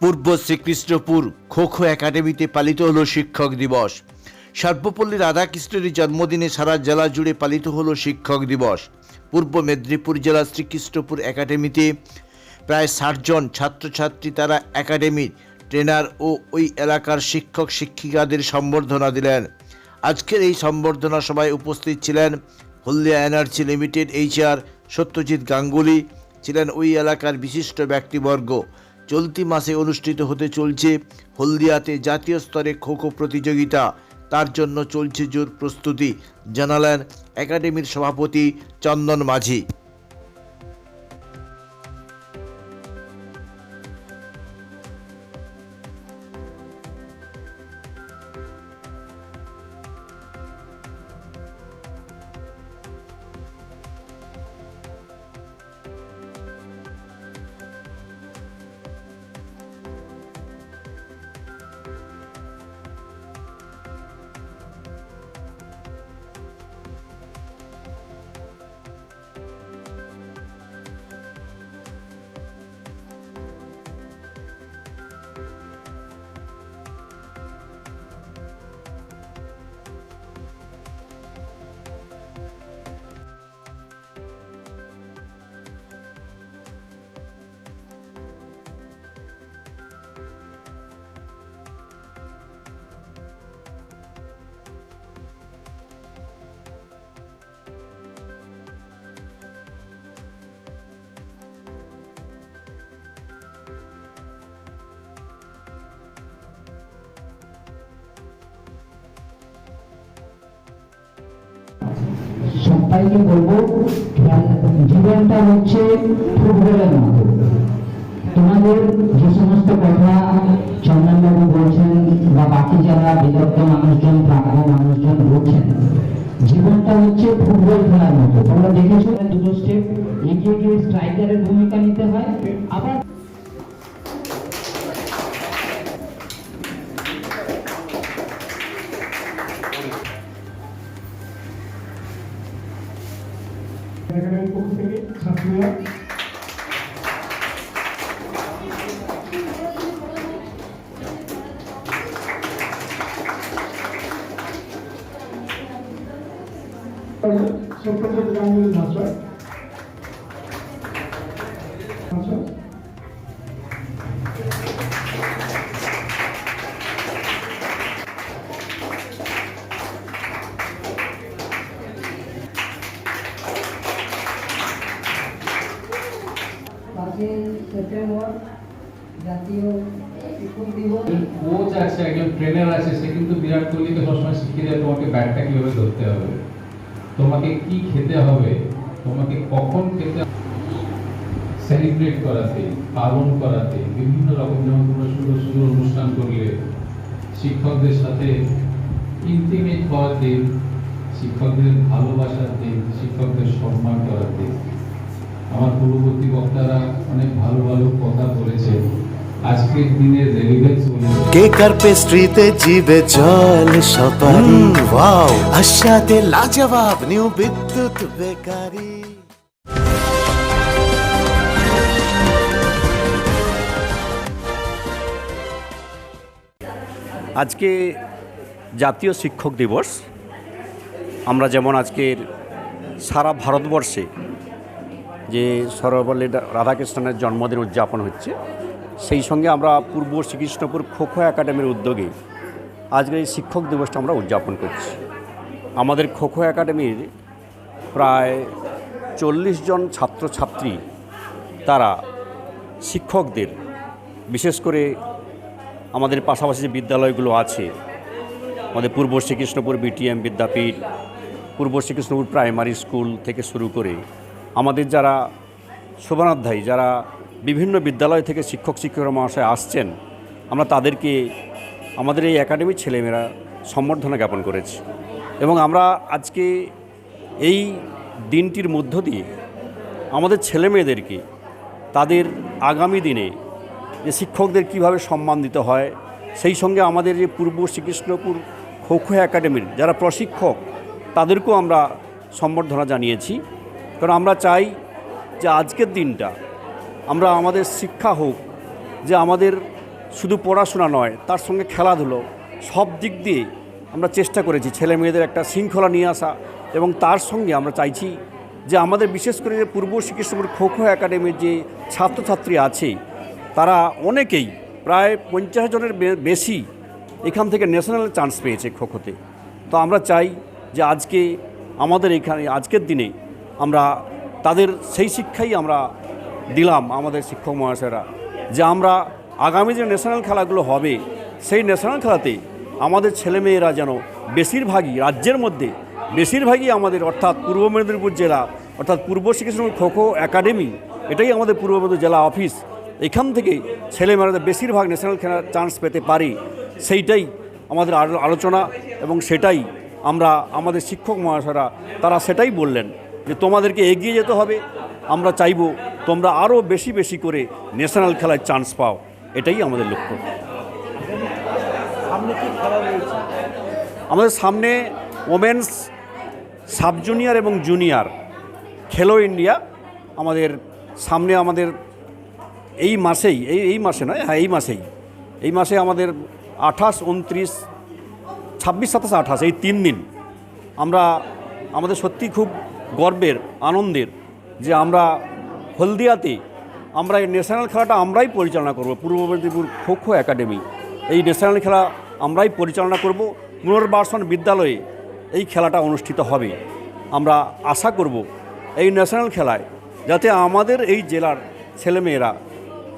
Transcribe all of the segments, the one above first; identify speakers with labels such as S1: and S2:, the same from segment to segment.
S1: পূর্ব শ্রীকৃষ্ণপুর খো খো একাডেমিতে পালিত হলো শিক্ষক দিবস। সর্বপল্লী রাধাকৃষ্ণের জন্মদিনে সারা জেলা জুড়ে পালিত হলো শিক্ষক দিবস। পূর্ব মেদিনীপুর জেলার শ্রীকৃষ্ণপুর একাডেমিতে প্রায় ষাট জন ছাত্রছাত্রী তারা একাডেমির ট্রেনার ও ওই এলাকার শিক্ষক শিক্ষিকাদের সম্বর্ধনা দিলেন। আজকের এই সম্বর্ধনা সভায় উপস্থিত ছিলেন Haldia energy limited HR Satyajit Ganguly, ছিলেন ওই এলাকার বিশিষ্ট ব্যক্তিবর্গ চলতি মাসে অনুষ্ঠিত হতে চলছে হলদিয়াতে জাতীয় স্তরে খো খো প্রতিযোগিতা। তার জন্য চলছে জোর প্রস্তুতি, জানালেন একাডেমির সভাপতি চন্দন মাঝি।
S2: সবাইকে বলব জীবনটা হচ্ছে ফুটবলের মতো। তোমাদের যে সমস্ত কথা চন্দনবাবু বলছেন বা বাকি যারা বিদগ্ধ মানুষজন প্রাজ্ঞ মানুষজন বলছেন, জীবনটা হচ্ছে ফুটবল খেলার মতো। তোমরা দেখেছ, দুটো স্টেপ এগিয়ে গিয়ে স্ট্রাইকারের ভূমিকা নিতে হয়, আবার
S3: একাডেমির পক্ষ থেকে ছাত্রীরা সত্যজিৎ গাঙ্গুলি মহাশয়
S4: কিন্তু বিরাট কোহলিকে সবসময় শিখিয়ে দেয়, তোমাকে ব্যাটটা কীভাবে ধরতে হবে? তোমাকে কি খেতে হবে? তোমাকে কখন খেতে সেলিব্রেট করাতে, পালন করাতে, বিভিন্ন রকম যেমন তোমরা সুন্দর সুন্দর অনুষ্ঠান করলে, শিক্ষকদের সাথে ইন্টিমেট হওয়ার দিন, শিক্ষকদের ভালোবাসার দিন, শিক্ষকদের সম্মান করার দিন। আমার পূর্ববর্তী বক্তারা অনেক ভালো ভালো কথা বলেছে আজকের দিনের
S5: কেকার পেস্ট্রিতে জিবে জল সপারি? ওয়াও। আশাতে লাজবাব নিউ বিদ্যুৎ বেকারি।
S6: আজকে জাতীয় শিক্ষক দিবস। আমরা যেমন আজকের সারা ভারতবর্ষে যে সর্বপল্লী রাধাকৃষ্ণনের জন্মদিন উদযাপন হচ্ছে সেই সঙ্গে আমরা পূর্ব শ্রীকৃষ্ণপুর খোখো একাডেমির উদ্যোগে আজকের এই শিক্ষক দিবসটা আমরা উদযাপন করছি। আমাদের খোখো একাডেমির প্রায় চল্লিশ জন ছাত্রছাত্রী তারা শিক্ষকদের, বিশেষ করে আমাদের পাশাপাশি যে বিদ্যালয়গুলো আছে, আমাদের পূর্ব শ্রীকৃষ্ণপুর বিটিএম বিদ্যাপীঠ, পূর্ব শ্রীকৃষ্ণপুর প্রাইমারি স্কুল থেকে শুরু করে আমাদের যারা শোভনাধ্যায়ী, যারা বিভিন্ন বিদ্যালয় থেকে শিক্ষক শিক্ষকরা মহাশয় আসছেন। আমরা তাদেরকে, আমাদের এই একাডেমির ছেলেমেয়েরা সম্বর্ধনা জ্ঞাপন করেছি। এবং আমরা আজকে এই দিনটির মধ্য দিয়ে আমাদের ছেলেমেয়েদেরকে তাদের আগামী দিনে যে শিক্ষকদের কীভাবে সম্মান দিতে হয়, সেই সঙ্গে আমাদের যে পূর্ব শ্রীকৃষ্ণপুর খোখো একাডেমির যারা প্রশিক্ষক, তাদেরকেও আমরা সম্বর্ধনা জানিয়েছি। কারণ আমরা চাই যে আজকের দিনটা আমরা আমাদের শিক্ষা হোক, যে আমাদের শুধু পড়াশোনা নয়, তার সঙ্গে খেলাধুলো, সব দিক দিয়ে আমরা চেষ্টা করেছি ছেলে মেয়েদের একটা শৃঙ্খলা নিয়ে আসা এবং তার সঙ্গে আমরা চাইছি যে আমাদের বিশেষ করে যে পূর্ব শ্রীকৃষ্ণপুর খো খো একাডেমির যে ছাত্রছাত্রী আছে, তারা অনেকেই প্রায় পঞ্চাশ জনের বেশি এখান থেকে ন্যাশনাল চান্স পেয়েছে খোখোতে। তো আমরা চাই যে আজকে আমাদের এখানে, আজকের দিনে আমরা তাদের সেই শিক্ষাই আমরা দিলাম আমাদের শিক্ষক মহাশয়রা, যে আমরা আগামী যে ন্যাশনাল খেলাগুলো হবে, সেই ন্যাশনাল খেলাতে আমাদের ছেলেমেয়েরা যেন বেশিরভাগই রাজ্যের মধ্যে, বেশিরভাগই আমাদের অর্থাৎ পূর্ব মেদিনীপুর জেলা, অর্থাৎ পূর্ব শ্রীকৃষ্ণ খো খো একাডেমি, এটাই আমাদের পূর্ব মেদিনীপুর জেলা অফিস, এখান থেকে ছেলেমেয়েরা বেশিরভাগ ন্যাশনাল খেলার চান্স পেতে পারে, সেইটাই আমাদের আলো- আলোচনা এবং সেটাই আমরা, আমাদের শিক্ষক মহাশয়রা, তারা সেটাই বললেন যে তোমাদেরকে এগিয়ে যেতে হবে, আমরা চাইব তোমরা আরও বেশি বেশি করে ন্যাশনাল খেলায় চান্স পাও। এটাই আমাদের লক্ষ্য। আমাদের সামনে ওমেন্স সাব জুনিয়র এবং জুনিয়র খেলো ইন্ডিয়া। আমাদের সামনে আমাদের এই মাসেই এই এই মাসে নয় হ্যাঁ এই মাসেই। এই মাসে আমাদের আঠাশ উনত্রিশ ছাব্বিশ সাতাশ আঠাশ এই তিন দিন। আমরা আমাদের সত্যি খুব গর্বের আনন্দের যে আমরা হলদিয়াতে আমরা এই ন্যাশনাল খেলাটা আমরাই পরিচালনা করব। পূর্ব মেদিনীপুর খো খো একাডেমি। এই ন্যাশনাল খেলা আমরাই পরিচালনা করব। পুনর্বাসন বিদ্যালয়ে এই খেলাটা অনুষ্ঠিত হবে। আমরা আশা করব এই ন্যাশনাল খেলায় যাতে আমাদের এই জেলার ছেলেমেয়েরা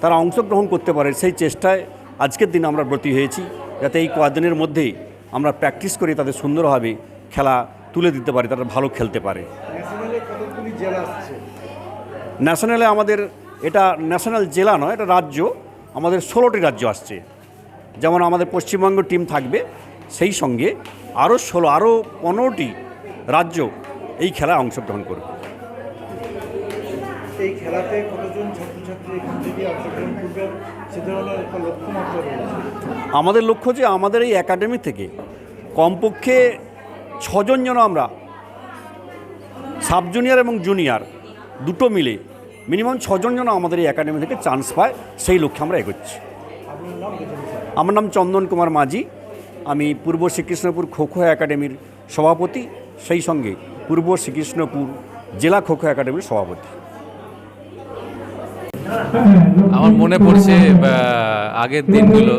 S6: তারা অংশগ্রহণ করতে পারে সেই চেষ্টায় আজকের দিন আমরা ব্রতী হয়েছি। যাতে এই কয়েকদিনের মধ্যে আমরা প্র্যাকটিস করে তাদের সুন্দরভাবে খেলা তুলে দিতে পারি, তারা ভালো খেলতে পারে। ন্যাশনালে আমাদের এটা ন্যাশনাল জেলা নয় এটা রাজ্য। আমাদের ষোলোটি রাজ্য আসছে। যেমন আমাদের পশ্চিমবঙ্গ টিম থাকবে সেই সঙ্গে আরও ষোলো আরও পনেরোটি রাজ্য এই খেলায় অংশগ্রহণ করবে।
S7: এই খেলাতে কতজন ছাত্রছাত্রী এখান থেকে অংশগ্রহণ করবেন সে ধরনের একটা লক্ষ্যমাত্রা
S6: আমাদের লক্ষ্য যে আমাদের এই একাডেমি থেকে কমপক্ষে ছজন যেন আমরা সাব জুনিয়র এবং জুনিয়র দুটো মিলে মিনিমাম ছজন যেন আমাদের এই একাডেমি থেকে চান্স পায়, সেই লক্ষ্যে আমরা এগোচ্ছি। আমার নাম চন্দন কুমার মাঝি। আমি পূর্ব শ্রীকৃষ্ণপুর খো খো একাডেমির সভাপতি, সেই সঙ্গে পূর্ব শ্রীকৃষ্ণপুর জেলা খো খো একাডেমির সভাপতি।
S8: আমার মনে পড়ছে আগের দিনগুলো,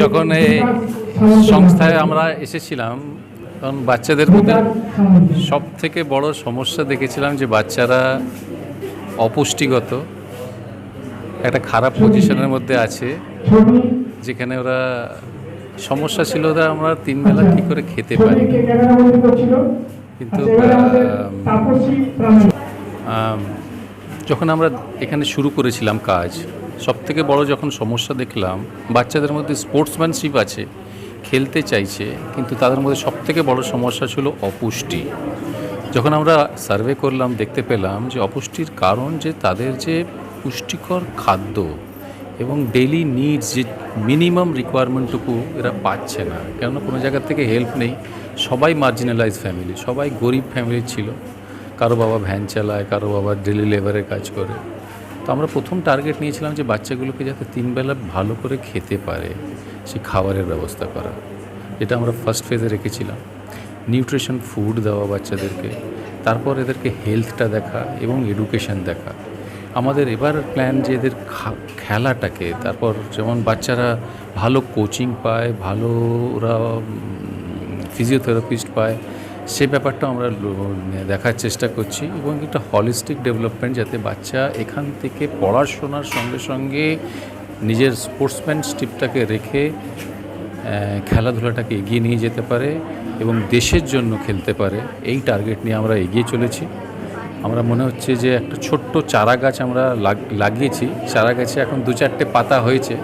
S8: যখন এই সংস্থায় আমরা এসেছিলাম, তখন বাচ্চাদের মধ্যে সব থেকে বড় সমস্যা দেখেছিলাম যে বাচ্চারা অপুষ্টিগত। একটা খারাপ পজিশনের মধ্যে আছে, যেখানে ওরা সমস্যা ছিল ওরা আমরা তিন বেলা ঠিক করে খেতে পারি কিন্তু যখন আমরা এখানে শুরু করেছিলাম কাজ সব থেকে বড় যখন সমস্যা দেখলাম, বাচ্চাদের মধ্যে স্পোর্টসম্যানশিপ আছে, খেলতে চাইছে, কিন্তু তাদের মধ্যে সব থেকে বড় সমস্যা ছিল অপুষ্টি। যখন আমরা সার্ভে করলাম, দেখতে পেলাম যে অপুষ্টির কারণ যে তাদের যে পুষ্টিকর খাদ্য এবং ডেইলি নিডস যে মিনিমাম রিকোয়ারমেন্টটুকু এরা পাচ্ছে না। কেননা কোনো জায়গার থেকে হেল্প নেই। সবাই মার্জিনালাইজ ফ্যামিলি সবাই গরিব ফ্যামিলি ছিল। কারও বাবা ভ্যান চালায়, কারও বাবা ডেলি লেবারের কাজ করে। তো আমরা প্রথম টার্গেট নিয়েছিলাম যে বাচ্চাগুলোকে যাতে তিনবেলা ভালো করে খেতে পারে সে খাবারের ব্যবস্থা করা এটা আমরা ফার্স্ট ফেজে রেখেছিলাম। নিউট্রিশন ফুড দেওয়া বাচ্চাদেরকে তারপর এদেরকে হেলথটা দেখা এবং এডুকেশন দেখা। আমাদের এবার প্ল্যান যে এদের খেলাটাকে তারপর যেমন বাচ্চারা ভালো কোচিং পায় ভালো ওরা ফিজিওথেরাপিস্ট পায় সে ব্যাপারটা আমরা দেখার চেষ্টা করছি এবং একটা হলিস্টিক ডেভেলপমেন্ট যাতে বাচ্চা এখান থেকে পড়াশোনার সঙ্গে সঙ্গে নিজের স্পোর্টসম্যানশিপটাকে রেখে আহ, খেলাধুলাটাকে এগিয়ে নিয়ে যেতে পারে এবং দেশের জন্য খেলতে পারে, এই টার্গেট নিয়ে আমরা এগিয়ে চলেছি। আমরা মনে হচ্ছে যে একটা ছোট্ট চারা গাছ আমরা লাগিয়েছি। চারা গাছে এখন দু চারটে পাতা হয়েছে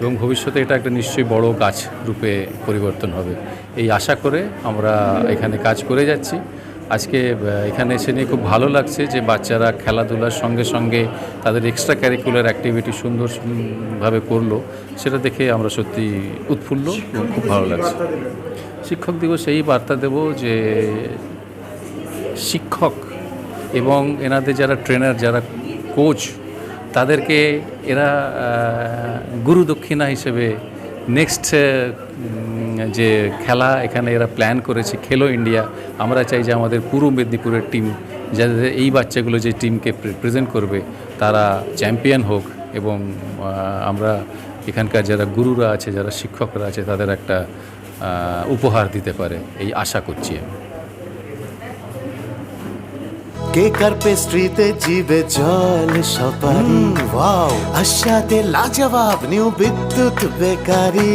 S8: এবং ভবিষ্যতে এটা একটা নিশ্চয়ই বড় গাছ রূপে পরিবর্তন হবে। এই আশা করে আমরা এখানে কাজ করে যাচ্ছি। আজকে এখানে এসে নিয়ে খুব ভালো লাগছে যে বাচ্চারা খেলাধুলার সঙ্গে সঙ্গে তাদের এক্সট্রা ক্যারিকুলার অ্যাক্টিভিটি সুন্দরভাবে করল। সেটা দেখে আমরা সত্যি উৎফুল্ল এবং খুব ভালো লাগছে। শিক্ষক দিবস এই বার্তা দেব যে শিক্ষক এবং এনাদের যারা ট্রেনার যারা কোচ তাদেরকে এরা গুরু দক্ষিণা হিসেবে নেক্সট যে খেলা এখানে এরা প্ল্যান করেছে খেলো ইন্ডিয়া আমরা চাই যে আমাদের পূর্ব মেদিনীপুরের টিম যাদের এই বাচ্চাগুলো যে টিমকে প্রেজেন্ট করবে তারা চ্যাম্পিয়ন হোক এবং আমরা এখানকার যারা গুরুরা আছে যারা শিক্ষকরা আছে তাদের একটা উপহার দিতে পারে এই আশা করছি আমি।
S5: কেক আর পেস্ট্রিতে জিবে জল সপারি ওয়াও আশাতে লাজবাব নিউ বিদ্যুৎ বেকারি